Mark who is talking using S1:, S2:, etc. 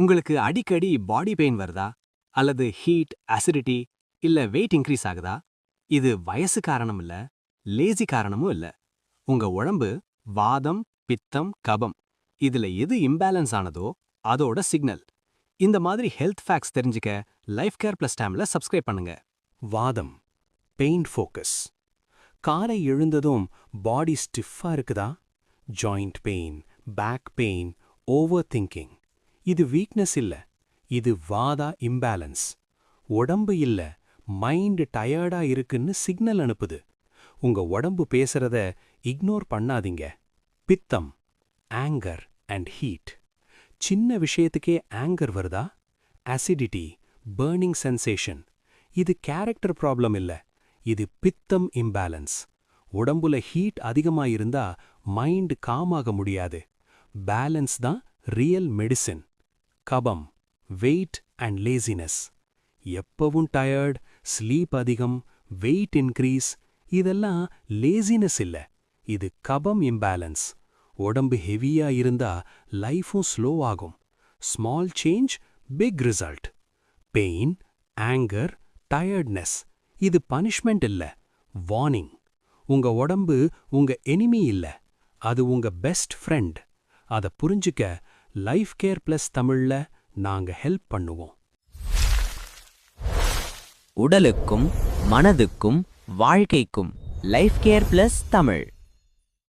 S1: உங்களுக்கு அடிக்கடி பாடி பெயின் வருதா? அல்லது ஹீட் அசிடிட்டி இல்ல வெயிட் இன்க்ரீஸ் ஆகுதா? இது வயசு காரணம் இல்ல லேசி காரணமும் இல்ல. உங்க உடம்பு வாதம் பித்தம் கபம் இதுல எது இம்பேலன்ஸ் ஆனதோ அதோட சிக்னல் இந்த மாதிரி ஹெல்த் ஃபேக்ட்ஸ் தெரிஞ்சுக்க லைஃப் கேர் பிளஸ் டைம்ல சப்ஸ்கிரைப் பண்ணுங்க.
S2: வாதம் பெயின் ஃபோக்கஸ் காலை எழுந்ததும் பாடி ஸ்டிஃபா இருக்குதா? Joint pain back pain over thinking இது வீக்னஸ் இல்ல இது வாதா இம்பேலன்ஸ் உடம்பு இல்ல மைண்ட் டயர்டா இருக்குன்னு சிக்னல் அனுப்புது. உங்க உடம்பு பேசுறத இக்னோர் பண்ணாதீங்க. பித்தம் ஆங்கர் அண்ட் ஹீட் சின்ன விஷயத்துக்கே ஆங்கர் வருதா? அசிடிட்டி பேர்னிங் சென்சேஷன் இது கேரக்டர் ப்ராப்ளம் இல்ல இது பித்தம் இம்பேலன்ஸ் உடம்புல ஹீட் அதிகமா இருந்தா மைண்ட் காமாக முடியாது. பேலன்ஸ் தான் ரியல் மெடிசின் கபம் வெயிட் அண்ட் லேசினஸ் எப்பவும் டயர்ட் ஸ்லீப் அதிகம் வெயிட் இன்க்ரீஸ் இதெல்லாம் லேசினஸ் இல்ல. இது கபம் இம்பேலன்ஸ் உடம்பு ஹெவியா இருந்தா லைஃபும் ஸ்லோ ஆகும். Small change big result pain anger tiredness இது பனிஷ்மெண்ட் இல்ல. வார்னிங் உங்க உடம்பு உங்க எனிமி இல்ல. அது உங்க பெஸ்ட் ஃப்ரெண்ட் அத புரிஞ்சுக்க லைஃப் கேர் பிளஸ் தமிழ்ல நாங்க ஹெல்ப் பண்ணுவோம்.
S3: உடலுக்கும் மனதுக்கும் வாழ்க்கைக்கும் லைஃப் கேர் பிளஸ் தமிழ்.